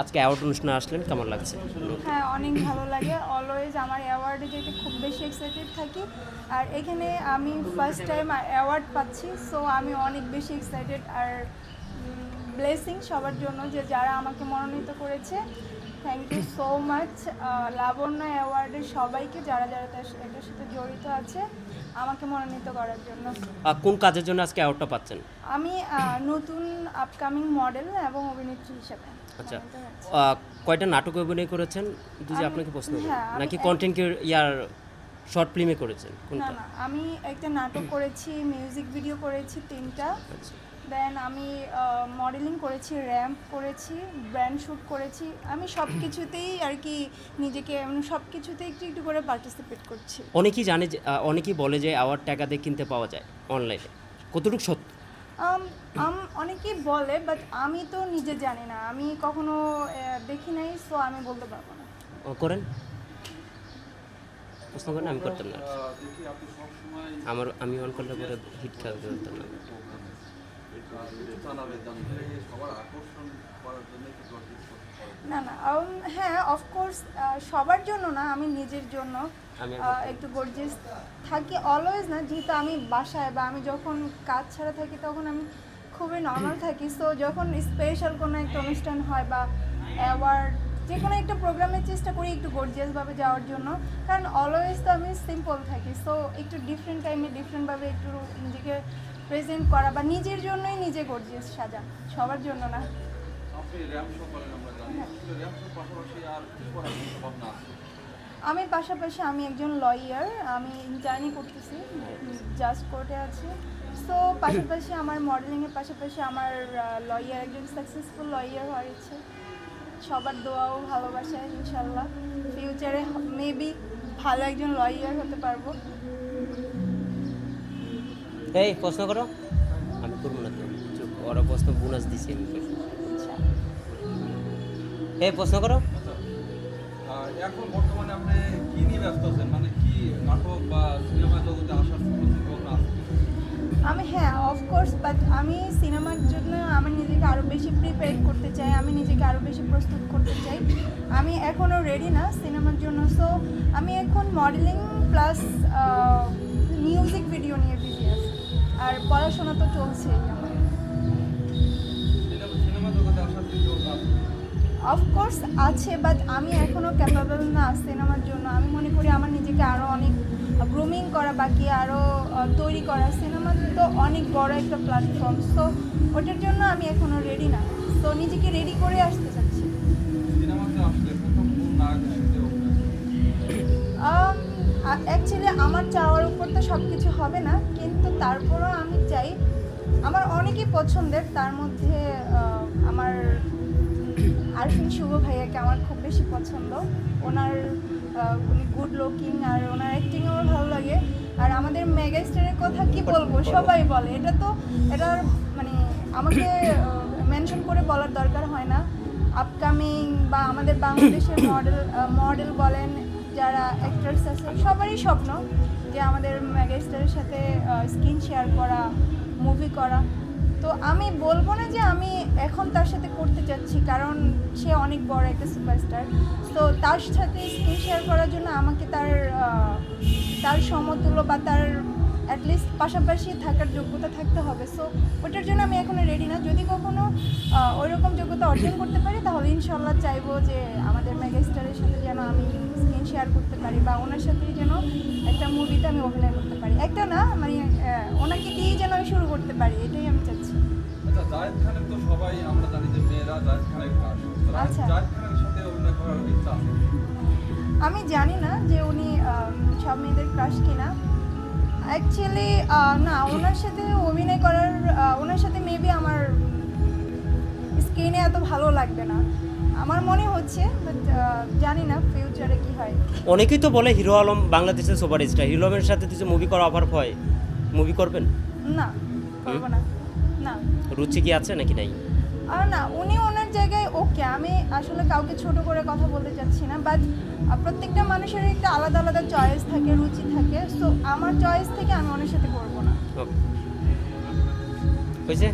আজকে অ্যাওয়ার্ড অনুষ্ঠানে আসলেন কেমন লাগছে? হ্যাঁ অনেক ভালো লাগে। অলওয়েজ আমার অ্যাওয়ার্ডে যেতে খুব বেশি এক্সাইটেড থাকি। আর এখানে আমি ফার্স্ট টাইম অ্যাওয়ার্ড পাচ্ছি সো আমি অনেক বেশি এক্সাইটেড আর ব্লেসিং সবার জন্য যে যারা আমাকে মনোনীত করেছে। Thank you so much Labanya অ্যাওয়ার্ডের সবাইকে যারা যারা তার এটার সাথে জড়িত আছে আমাকে মনোনীত করার জন্য। কোন কাজের জন্য আজকে অ্যাওয়ার্ডটা পাচ্ছেন? আমি নতুন আপকামিং মডেল এবং অভিনেত্রী হিসেবে। আচ্ছা কয়টা নাটক অভিনয় করেছেন? যদি আপনাকে প্রশ্ন করি। হ্যাঁ, নাকি কন্টেন্ট ইয়ার শর্ট ফিল্মে করেছেন? না কোনটা? না আমি একটা নাটক করেছি মিউজিক ভিডিও করেছি তিনটা। আচ্ছা। দেন আমি মডেলিং করেছি র্যাম্প করেছি ব্র্যান্ড শ্যুট করেছি। আমি সব কিছুতেই আর কি নিজেকে সব কিছুতেই একটু একটু করে পার্টিসিপেট করছি। অনেকেই জানে যে অনেকেই বলে যে আওয়ার টাকা দিয়ে কিনতে পাওয়া যায় অনলাইনে কতটুকু সত্য? অনেকেই বলে বাট আমি তো নিজে জানি না আমি কখনো দেখি নাই সো আমি বলতে পারব না ও, করেন প্রশ্ন করেন আমি করতাম না দেখি আমার আমি অন করলে পরে হিট খেলতে পারতাম না জানাবেন জানলে সবার আকর্ষণ করার জন্য কি গর্বিত না না হ্যাঁ অফকোর্স সবার জন্য না আমি নিজের জন্য একটু গর্জিয়াস থাকি অলওয়েজ না যেহেতু আমি বাসায় বা আমি যখন কাজ ছাড়া থাকি তখন আমি খুবই নর্মাল থাকি সো যখন স্পেশাল কোনো একটা অনুষ্ঠান হয় বা অ্যাওয়ার্ড যে কোনো একটা প্রোগ্রামের চেষ্টা করি একটু গর্জিয়াসভাবে যাওয়ার জন্য কারণ অলওয়েজ তো আমি সিম্পল থাকি সো একটু ডিফারেন্ট টাইমে ডিফারেন্টভাবে একটু নিজেকে প্রেজেন্ট করা বা নিজের জন্যই নিজে গর্জিয়াস সাজা সবার জন্য না। আছে? আমি পাশাপাশি আমি একজন লয়ার আমি ইন্টার্নি করতেছি জাস্ট কোর্টে আছি। সো পাশাপাশি আমার মডেলিংয়ের পাশাপাশি আমার লয়ার একজন সাকসেসফুল লয়ার হওয়ার ইচ্ছে। সবার দোয়াও ভালোবাসা ইনশাল্লাহ ফিউচারে মেবি ভালো একজন লয়ার হতে পারব। এই প্রশ্ন করো। আমি করব না তো। ওরা প্রশ্ন বোনাস দিছি আমি এই প্রশ্ন করো। এখন বর্তমানে আপনি কি নিয়ে ব্যস্ত আছেন? মানে কি নাটক বা সিনেমা জগতে আসার আমি হ্যাঁ অফকোর্স বাট আমি সিনেমার জন্য আমি নিজেকে আরও বেশি প্রিপেয়ার করতে চাই আমি নিজেকে আরও বেশি প্রস্তুত করতে চাই। আমি এখনও রেডি না সিনেমার জন্য সো আমি এখন মডেলিং প্লাস মিউজিক ভিডিও নিয়ে বিজি আছি। আর পড়াশোনা তো চলছেই আমার। অফকোর্স আছে বাট আমি এখনও ক্যাপাবল না সিনেমার জন্য। আমি মনে করি আমার নিজেকে আরও অনেক গ্রুমিং করা বাকি আরও তৈরি করা। সিনেমা তো অনেক বড় একটা প্ল্যাটফর্ম সো ওটার জন্য আমি এখনও রেডি না। তো নিজেকে রেডি করে আসতে চাচ্ছি। অ্যাকচুয়ালি আমার চাওয়ার উপর তো সব কিছু হবে না কিন্তু তারপরও আমি চাই। আমার অনেকই পছন্দের তার মধ্যে আমার আরফিন শুভ ভাইয়াকে আমার খুব বেশি পছন্দ। ওনার উনি গুড লুকিং আর ওনার অ্যাক্টিং আমার ভালো লাগে। আর আমাদের মেগা স্টারের কথা কি বলব? সবাই বলে। এটা তো, এটা মানে আমাকে মেনশন করে বলার দরকার হয় না। আপকামিং বা আমাদের বাংলাদেশের মডেল মডেল বলেন, যারা অ্যাক্টার্স আছে, সবারই স্বপ্ন যে আমাদের মেগা স্টারের সাথে স্ক্রিন শেয়ার করা মুভি করা। তো আমি বলব না যে আমি এখন তার সাথে করতে চাচ্ছি, কারণ সে অনেক বড় একটা সুপারস্টার তো তার সাথে স্ক্রিন শেয়ার করার জন্য আমাকে তার তার সমতুল্য বা তার অ্যাটলিস্ট পাশাপাশি থাকার যোগ্যতা থাকতে হবে। সো ওটার জন্য আমি এখনও রেডি না। যদি কখনো ওই রকম যোগ্যতা অর্জন করতে পারি, তাহলে ইনশাল্লাহ চাইব যে আমাদের মেগা স্টারের সাথে যেন আমি স্ক্রিন শেয়ার করতে পারি বা ওনার সাথেই যেন একটা মুভিতে আমি অভিনয় করতে পারি। একটা না মানে ওনাকে দিয়েই যেন আমি শুরু করতে পারি, এটাই আমি জায়েদ খানের তো সবাই আমরা জানি যে মেয়েরা জায়েদ খানের ক্রাশ আচ্ছা। জায়েদ খানের সাথে অভিনয় করার ইচ্ছা আছে? আমি জানি না যে উনি সব মেয়েদের ক্রাশ কিনা। অ্যাকচুয়ালি না ওনার সাথে অভিনয় করার ওনার সাথে মেবি আমার স্ক্রিনে এত ভালো লাগবে না। আমার মনে হচ্ছে বাট জানি না ফিউচারে কি হয়। অনেকেই তো বলে হিরো আলম বাংলাদেশের সুপার স্টার হিরো আলমের সাথে কিছু মুভি করা অফার হয়? মুভি করবেন? না করব না। না। রুচি কি আছে নাকি নাই? না উনি ওনার জায়গায় ওকে আমি আসলে কাউকে ছোট করে কথা বলতে চাচ্ছি না বাট প্রত্যেকটা মানুষের একটা আলাদা আলাদা চয়েস থাকে রুচি থাকে সো আমার চয়েস থেকে আমি ওনার সাথে করব না। ওকে হয়েছে?